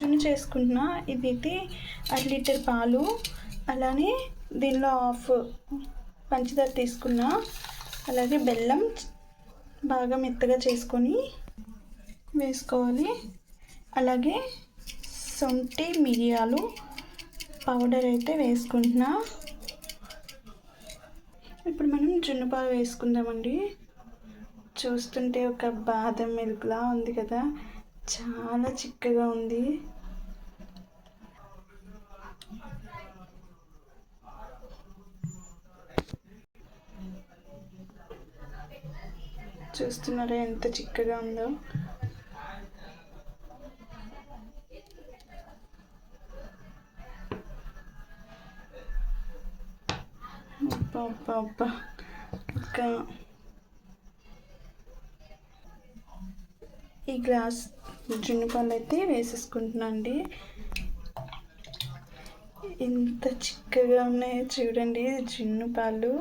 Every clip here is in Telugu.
జున్ను చేసుకుంటున్నా. ఇది అర లీటర్ పాలు. అలానే దీనిలో హాఫ్ పంచదార తీసుకున్నా. అలాగే బెల్లం బాగా మెత్తగా చేసుకొని వేసుకోవాలి. అలాగే సొంటి మిరియాలు పౌడర్ అయితే వేసుకుంటున్నా. ఇప్పుడు మనం జున్ను పాలు వేసుకుందామండి. చూస్తుంటే ఒక బాదం మిల్క్లా ఉంది కదా. చాలా చిక్కగా ఉంది. చూస్తున్నారా ఎంత చిక్కగా ఉందో? అబ్బా అబ్బా ఇంకా ఈ గ్లాస్ జున్నుపాలు అయితే వేసేసుకుంటున్నా అండి ఎంత చిక్కగా ఉన్నాయో చూడండి జున్నుపాలు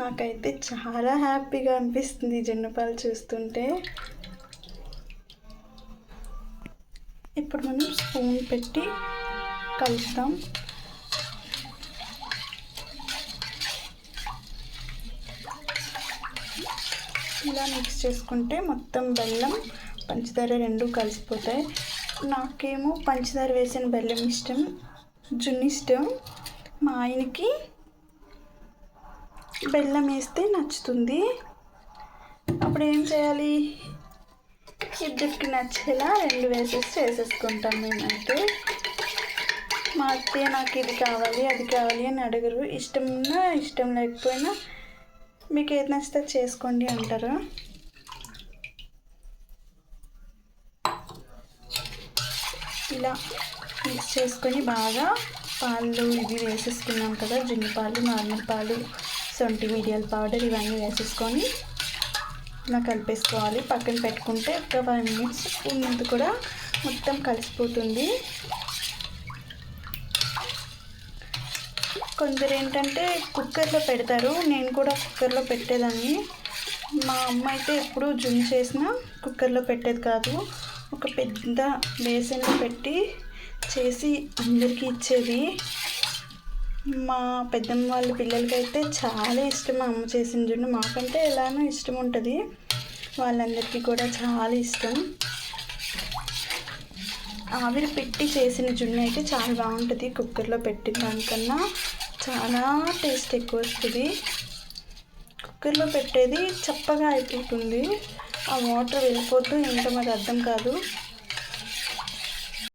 నాకైతే చాలా హ్యాపీగా అనిపిస్తుంది జున్నుపాలు చూస్తుంటే. ఇప్పుడు మనం స్పూన్ పెట్టి కలుపుతాం. ఇలా మిక్స్ చేసుకుంటే మొత్తం బెల్లం పంచదార రెండు కలిసిపోతాయి. నాకేమో పంచదార వేసిన బెల్లం ఇష్టం జున్ను ఇష్టం. మా ఆయనకి బెల్లం వేస్తే నచ్చుతుంది. అప్పుడు ఏం చేయాలి? ఇద్దరికి నచ్చేలా రెండు వేసేసి చేసేసుకుంటాం మేమంటే మా అత్తయ్య నాకు ఇది కావాలి అది కావాలి అని అడగరు. ఇష్టం ఉన్నా ఇష్టం లేకపోయినా మీకు ఏది నచ్చితే చేసుకోండి అంటారు. ఇలా మిక్స్ చేసుకొని బాగా పాలు ఇవి వేసేసుకున్నాం కదా జున్ను పాలు నార్మల్ పాలు సొంటి మిరియాల పౌడర్ ఇవన్నీ వేసేసుకొని ఇలా కలిపేసుకోవాలి. పక్కన పెట్టుకుంటే ఒక ఫైవ్ మినిట్స్ ముందు కూడా మొత్తం కలిసిపోతుంది. కొందరు ఏంటంటే కుక్కర్లో పెడతారు నేను కూడా కుక్కర్లో పెట్టేదాన్ని. మా అమ్మ అయితే ఎప్పుడు జున్ చేసిన కుక్కర్లో పెట్టేది కాదు. ఒక పెద్ద బేసిన్లో పెట్టి చేసి అందరికీ ఇచ్చేది. మా పెద్దమ్మ వాళ్ళ పిల్లలకైతే చాలా ఇష్టం మా అమ్మ చేసిన జున్ను మాకంటే ఎలానో ఇష్టం ఉంటుంది. వాళ్ళందరికీ కూడా చాలా ఇష్టం. ఆవిరి పెట్టి చేసిన జున్ను అయితే చాలా బాగుంటుంది. కుక్కర్లో పెట్టిన దానికన్నా చాలా టేస్ట్ ఎక్కువ వస్తుంది. కుక్కర్లో పెట్టేది చప్పగా అయిపోతుంది. ఆ వాటర్ వెళ్ళిపోతూ ఏంటో మాకు అర్థం కాదు.